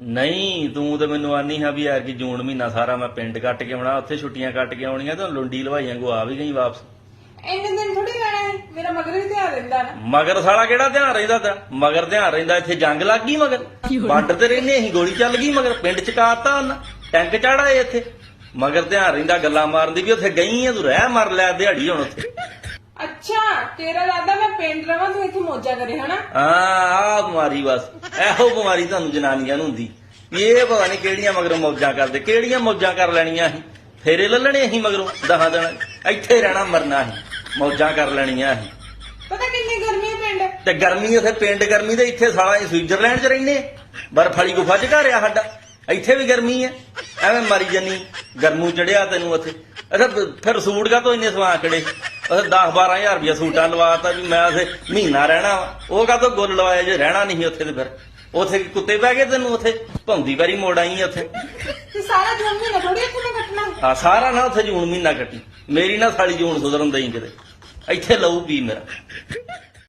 ਨਹੀਂ ਤੂੰ ਤੇ ਮੈਨੂੰ ਆਨੀ ਹਾਂ ਵੀ ਯਾਰ ਕਿ ਜੂਨ ਮਹੀਨਾ ਸਾਰਾ ਮੈਂ ਪਿੰਡ ਕੱਟ ਕੇ ਆਉਣਾ ਉੱਥੇ ਛੁੱਟੀਆਂ ਕੱਟ ਕੇ ਆਉਣੀਆਂ ਤਾਂ ਲੁੰਡੀ ਲਵਾਈਆਂ ਕੋ ਆ ਵੀ ਗਈ ਵਾਪਸ। ਇੰਨੇ ਦਿਨ ਥੋੜੀ ਰਹਿਣਾ ਹੈ ਮੇਰਾ ਮਗਰ ਵੀ ਧਿਆਨ ਦਿੰਦਾ ਨਾ। ਮਗਰ ਸਾਲਾ ਕਿਹੜਾ ਧਿਆਨ ਰਹਿੰਦਾ ਤਾ? ਮਗਰ ਧਿਆਨ ਰਹਿੰਦਾ ਇੱਥੇ ਜੰਗ ਲੱਗ ਗਈ ਮਗਰ। ਬਾਰਡਰ ਤੇ ਰਹਿੰਦੇ ਅਸੀਂ ਗੋਲੀ ਚੱਲ ਗਈ ਮਗਰ ਪਿੰਡ ਚ ਕਾਤਾ ਉਹਨਾਂ। ਟੈਂਕ ਚੜਾਏ ਇੱਥੇ। ਮਗਰ ਧਿਆਨ ਰਹਿੰਦਾ ਗੱਲਾਂ ਮਾਰਨ ਦੀ ਵੀ ਉੱਥੇ ਗਈ ਆ ਤੂੰ ਰਹਿ ਮਰ ਲਿਆ ਦਿਹਾੜੀ ਹੁਣ ਉੱਥੇ। ਅੱਛਾ ਤੇਰਾ ਇਰਾਦਾ ਮੈਂ ਪਿੰਡ ਰਵਾਂ ਤੂੰ ਇੱਥੇ ਮੌਜਾਂ ਕਰੇ ਹਨਾ? ਹਾਂ ਆ ਬਿਮਾਰੀ ਬਸ। ਇਹੋ ਬਿਮਾਰੀ ਤੁਹਾਨੂੰ ਜਨਾਨੀਆਂ ਨੂੰ ਹੁੰਦੀ। ਵੀ ਇਹ ਪਤਾ ਨਹੀਂ ਕਿਹੜੀਆਂ ਮਗਰੋਂ ਮੌਜਾਂ ਕਰਦੇ ਕਿਹੜੀਆਂ ਮੌਜਾਂ ਕਰ ਲੈਣੀਆਂ ਅਸੀਂ ਫੇਰੇ ਲੱਲਣੇ ਅਸੀਂ ਮਗਰੋਂ ਦਹਾਂ ਦਿਨ। ਇੱਥੇ ਰਹਿਣਾ ਮਰਨਾ ਅਸੀਂ ਮੌਜਾਂ ਕਰ ਲੈਣੀਆਂ ਅਸੀਂ ਪਤਾ ਕਿੰਨੀ ਗਰਮੀ ਹੈ ਪਿੰਡ? ਤੇ ਗਰਮੀ ਉਥੇ ਪਿੰਡ ਗਰਮੀ ਤੇ ਇੱਥੇ ਸਾਲਾ ਅਸੀਂ ਸਵਿਟਜ਼ਰਲੈਂਡ 'ਚ ਰਹਿੰਦੇ। ਬਰਫ ਵਾਲੀ ਗੁਫਾ 'ਚ ਘਰ ਆ ਸਾਡਾ। ਇੱਥੇ ਵੀ ਗਰਮੀ ਹੈ। ਐਵੇਂ ਮਰੀ ਜੰਨੀ ਗਰਮੂ ਚੜਿਆ ਤੈਨੂੰ ਉੱਥੇ। ਅੱਛਾ ਫਿਰ ਸੂਟ ਕਾ ਤੋਂ ਇੰਨੇ ਸਵਾ ਕੜੇ ਉਹ 10 12000 ਰੁਪਇਆ ਸੂਟਾਂ ਲਵਾਤਾ ਵੀ ਮੈਂ ਉਥੇ ਮਹੀਨਾ ਰਹਿਣਾ ਵਾ। ਉਹ ਕਾ ਤੋਂ ਗੁੱਲ ਲਵਾਇਆ ਜੇ ਰਹਿਣਾ ਨਹੀਂ ਉੱਥੇ ਤੇ ਫਿਰ? ਉੱਥੇ ਕੀ ਕੁੱਤੇ ਬਹਿ ਗਏ ਤੈਨੂੰ ਉੱਥੇ? ਭੌਂਦੀ ਵਾਰੀ ਮੋੜ ਆਈ ਉੱਥੇ। ਤੇ ਸਾਰਾ ਜੂਨ ਮਹੀਨਾ ਥੋੜੀ ਇੱਥੇ ਮੈਂ ਕੱਟਣਾ। ਆ ਸਾਰਾ ਨਾ ਉੱਥੇ ਜੂਨ ਮਹੀਨਾ ਕੱਟੀ। ਮੇਰੀ ਨਾ ਸਾਲੀ ਜੂਨ ਸੁਧਰਨ ਦਈ ਕਿਤੇ। ਇੱਥੇ ਲਊ ਪੀ ਮੇਰਾ।